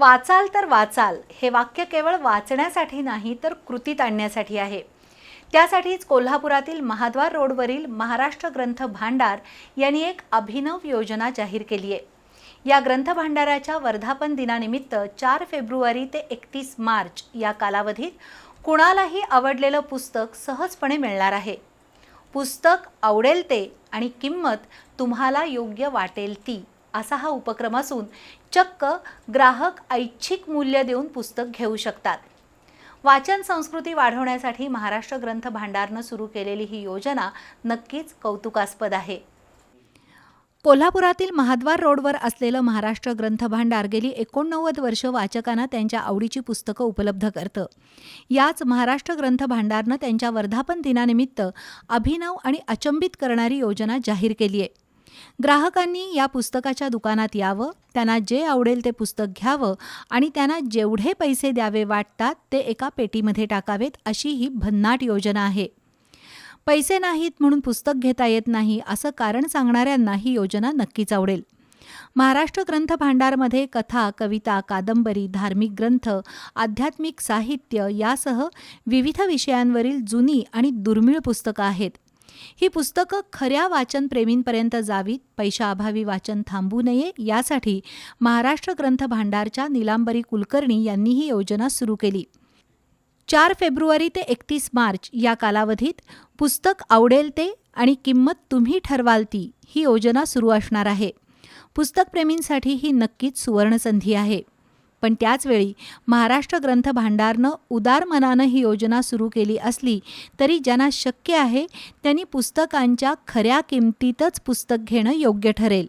वाचाल तर वाचाल. हे वाक्य केवळ वाचण्यासाठी नाही तर कृतीत आणण्यासाठी आहे. त्यासाठीच कोल्हापुरातील महाद्वार रोडवरील महाराष्ट्र ग्रंथ भांडार यांनी एक अभिनव योजना जाहीर केली आहे. या ग्रंथ भांडाराच्या वर्धापन दिनानिमित्त चार फेब्रुवारी ते एकतीस मार्च या कालावधीत कुणालाही आवडलेलं पुस्तक सहजपणे मिळणार आहे. पुस्तक आवडेल ते आणि किंमत तुम्हाला योग्य वाटेल ती असा हा उपक्रम असून चक्क ग्राहक ऐच्छिक मूल्य देऊन पुस्तक घेऊ शकतात. वाचन संस्कृती वाढवण्यासाठी महाराष्ट्र ग्रंथ भांडारनं सुरू केलेली ही योजना नक्कीच कौतुकास्पद आहे. कोल्हापुरातील महाद्वार रोडवर असलेलं महाराष्ट्र ग्रंथ भांडार गेली एकोणनव्वद वर्ष वाचकांना त्यांच्या आवडीची पुस्तकं उपलब्ध करतं. याच महाराष्ट्र ग्रंथ भांडारनं त्यांच्या वर्धापन दिनानिमित्त अभिनव आणि अचंबित करणारी योजना जाहीर केली आहे ग्राहकांनी या पुस्तकाच्या दुकानात यावं त्यांना जे आवडेल ते पुस्तक घ्यावं आणि त्यांना जेवढे पैसे द्यावे वाटतात ते एका पेटीमध्ये टाकावेत अशी ही भन्नाट योजना आहे. पैसे नाहीत म्हणून पुस्तक घेता येत नाही असं कारण सांगणाऱ्यांना ही योजना नक्कीच आवडेल. महाराष्ट्र ग्रंथ भांडारमध्ये कथा कविता कादंबरी धार्मिक ग्रंथ आध्यात्मिक साहित्य यासह विविध विषयांवरील जुनी आणि दुर्मिळ पुस्तकं आहेत. ही पुस्तकं खऱ्या वाचनप्रेमींपर्यंत जावीत पैशाअभावी वाचन थांबू नये यासाठी महाराष्ट्र ग्रंथ भांडारच्या निलांबरी कुलकर्णी यांनी ही योजना सुरू केली. चार फेब्रुवारी ते एकतीस मार्च या कालावधीत पुस्तक आवडेल ते आणि किंमत तुम्ही ठरवाल ती ही योजना सुरू असणार आहे. पुस्तकप्रेमींसाठी ही नक्कीच सुवर्णसंधी आहे. पण त्याचवेळी महाराष्ट्र ग्रंथ भांडारनं उदार मनानं ही योजना सुरू केली असली तरी ज्यांना शक्य आहे त्यांनी पुस्तकांच्या खऱ्या किमतीतच पुस्तक घेणं योग्य ठरेल.